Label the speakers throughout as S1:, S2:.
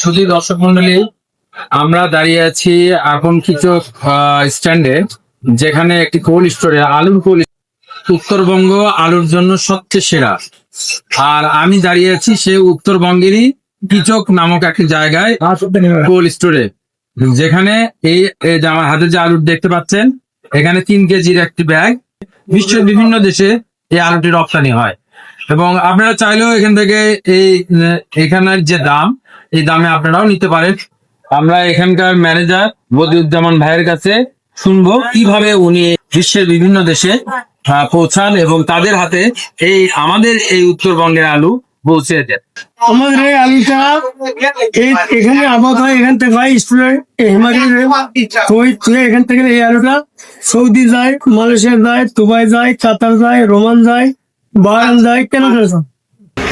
S1: শুধু দর্শক মন্ডলী আমরা দাঁড়িয়ে আছি এখন কিছু স্ট্যান্ডে যেখানে একটি কোল্ড স্টোরে আলুর কোল্ড উত্তরবঙ্গ আলুর জন্য সবচেয়ে সেরা। আর আমি দাঁড়িয়ে আছি সে উত্তরবঙ্গেরই কিচক নামক একটি জায়গায় কোল্ড স্টোরে। যেখানে এই এই আমার হাতে যে আলুর দেখতে পাচ্ছেন এখানে তিন কেজির একটি ব্যাগ। বিশ্বের বিভিন্ন দেশে এই আলুটি রপ্তানি হয়। এবং আপনারা চাইলেও এখান থেকে এই, এখানের যে দাম, এই দামে আপনারাও নিতে পারেন। আমরা এখানকার ম্যানেজার বদিউজ্জামান ভাইয়ের কাছে শুনব কীভাবে উনি বিশ্বের বিভিন্ন দেশে পৌঁছান এবং তাদের হাতে এই আমাদের এই উত্তরবঙ্গের আলু পৌঁছে দেন।
S2: আমাদের এই আলুটা এখানে আবাদ হয়, এখান থেকে এখান থেকে এই সৌদি যায়, মালয়েশিয়া যায়, দুবাই যায়, কাতার যায়, রোমান যায়। যায় কেনাডা যায়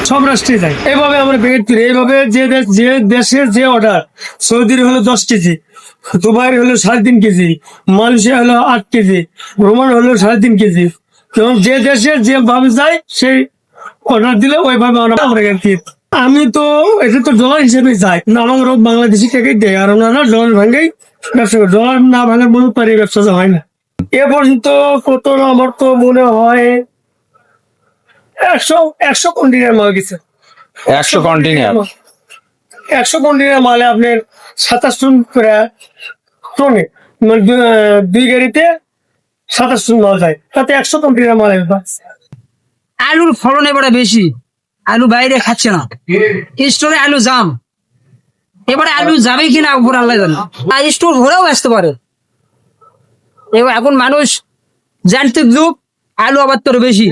S2: সব রাষ্ট্রে যায়। এইভাবে আমরা বেড তুলি এইভাবে যে দেশ যে দেশের যে অর্ডার সৌদির হলো দশ কেজি দুবাইয়ের হলো সাড়ে তিন কেজি মালয়েশিয়া হলো আট কেজি রোমান হলো সাড়ে তিন কেজি। এবং যে দেশের যে ভাবে যায় সেই অর্ডার দিলে ওইভাবে আমরা আমি তো এটা তো ডলার হিসেবে যাই না আমার বাংলাদেশি টাকাই দেয়। আর ওনারা ডলার ভাঙেই ব্যবসা করে। ডলার না ভাঙে মনে পারি ব্যবসা তো হয় না। এ পর্যন্ত কত আমার তো মনে হয় একশো একশো কন্টিনিয়ার মাল গেছে।
S1: একশো কন্টিনিউর
S2: একশো কন্টিনিয়ার মালে আপনার সাতাশ টন করে টনে মানে দুই গাড়িতে সাতাশ টন মাল যায়। তাতে একশো কন্টিনিয়ার মাল
S3: আলুর ফলন এবারে বেশি। আলু বাইরে খাচ্ছে না। স্টোরে আলু জাম। এবারে আলু যাবে কিনা উপর আল্লাহ জানে। আর স্টোর ভরেও আসতে পারে। এবার এখন মানুষ জানতে যুগ আলু আবার তোর বেশি।